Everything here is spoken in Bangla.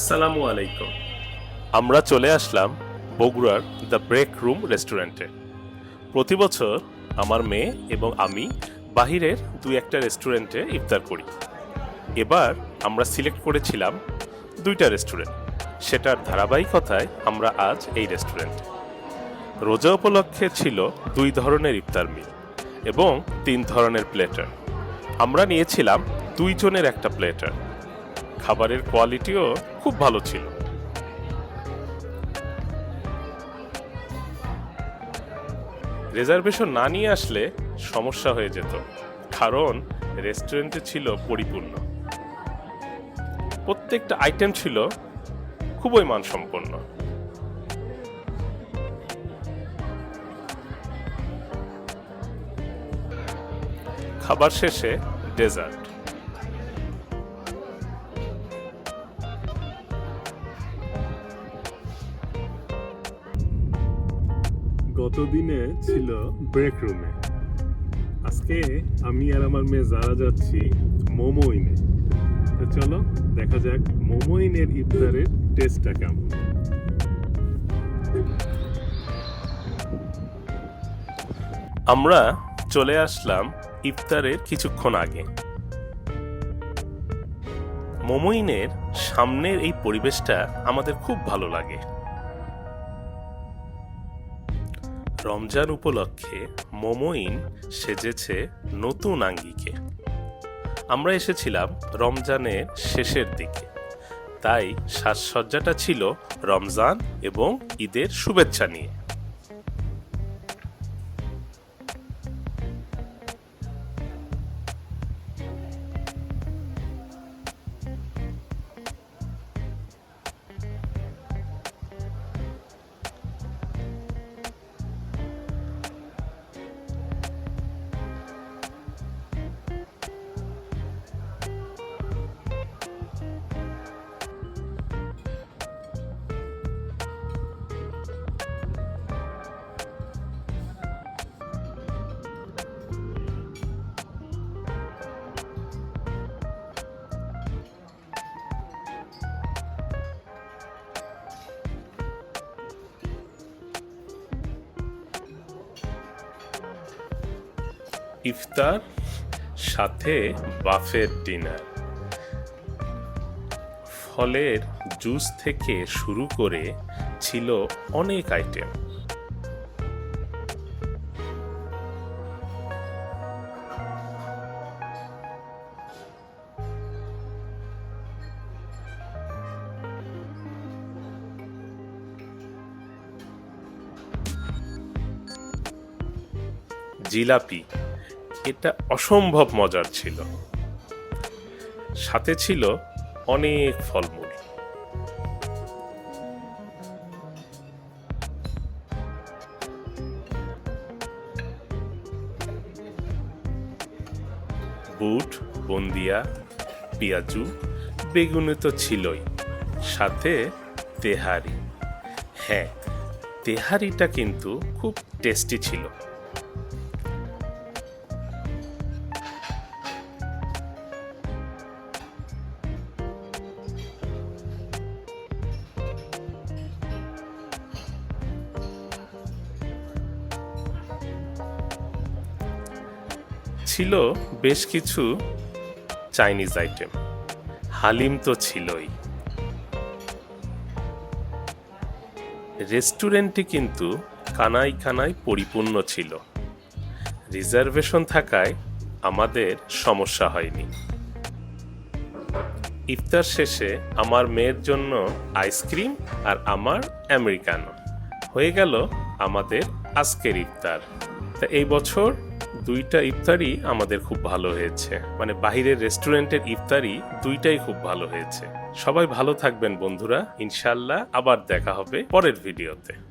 আসসালামু আলাইকুম। আমরা চলে আসলাম বগুড়ার দ্য ব্রেক রুম রেস্টুরেন্টে। প্রতি বছর আমার মেয়ে এবং আমি বাহিরের দুই একটা রেস্টুরেন্টে ইফতার করি। এবার আমরা সিলেক্ট করেছিলাম দুইটা রেস্টুরেন্ট। সেটার ধারাবাহিকতায় আমরা আজ এই রেস্টুরেন্টে। রোজা উপলক্ষে ছিল দুই ধরনের ইফতার মিল এবং তিন ধরনের প্লেটার। আমরা নিয়েছিলাম দুইজনের একটা প্লেটার। খাবারের কোয়ালিটিও খুব ভালো ছিল। রিজার্ভেশন না নিয়ে আসলে সমস্যা হয়ে যেত, কারণ রেস্টুরেন্টে ছিল পরিপূর্ণ। প্রত্যেকটা আইটেম ছিল খুবই মানসম্পন্ন। খাবার শেষে ডেজার্ট। গত দিনে ছিল ব্রেক রুমে আজকে আমি আর আমার মেয়ে যারা যাচ্ছি মোমোইনে তো চলো, দেখা যাক মোমোইনের ইফতারের টেস্টটা কেমন। আমরা চলে আসলাম ইফতারের কিছুক্ষণ আগে। মোমোইনের সামনের এই পরিবেশটা আমাদের খুব ভালো লাগে। রমজান উপলক্ষে মোমোইন সেজেছে নতুন আঙ্গিকে। আমরা এসেছিলাম রমজানের শেষের দিকে। তাই সাজসজ্জাটা ছিল রমজান এবং ঈদের শুভেচ্ছা নিয়ে। ইফতার সাথে বাফের ডিনার। ফলের জুস থেকে শুরু করে ছিল অনেক আইটেম। জিলাপি। এটা অসম্ভব মজার ছিল। সাথে ছিল অনেক ফলমূল। বুট, বন্দিয়া, পেঁয়াজু বেগুনে তো ছিলই। সাথে তেহারি। হ্যাঁ তেহারিটা কিন্তু খুব টেস্টি ছিল। ছিল বেশ কিছু চাইনিজ আইটেম। হালিম তো ছিলই। রেস্টুরেন্টটি কিন্তু কানায় কানায় পরিপূর্ণ ছিল। রিজার্ভেশন থাকায় আমাদের সমস্যা হয়নি। ইফতার শেষে আমার মেয়ের জন্য আইসক্রিম আর আমার আমেরিকানো। হয়ে গেল আমাদের আজকের ইফতার। তা এই বছর দুইটা ইফতারই আমাদের খুব ভালো হয়েছে। মানে বাহিরের রেস্টুরেন্টের ইফতারই দুইটাই খুব ভালো হয়েছে। সবাই ভালো থাকবেন বন্ধুরা, ইনশাল্লাহ আবার দেখা হবে পরের ভিডিওতে।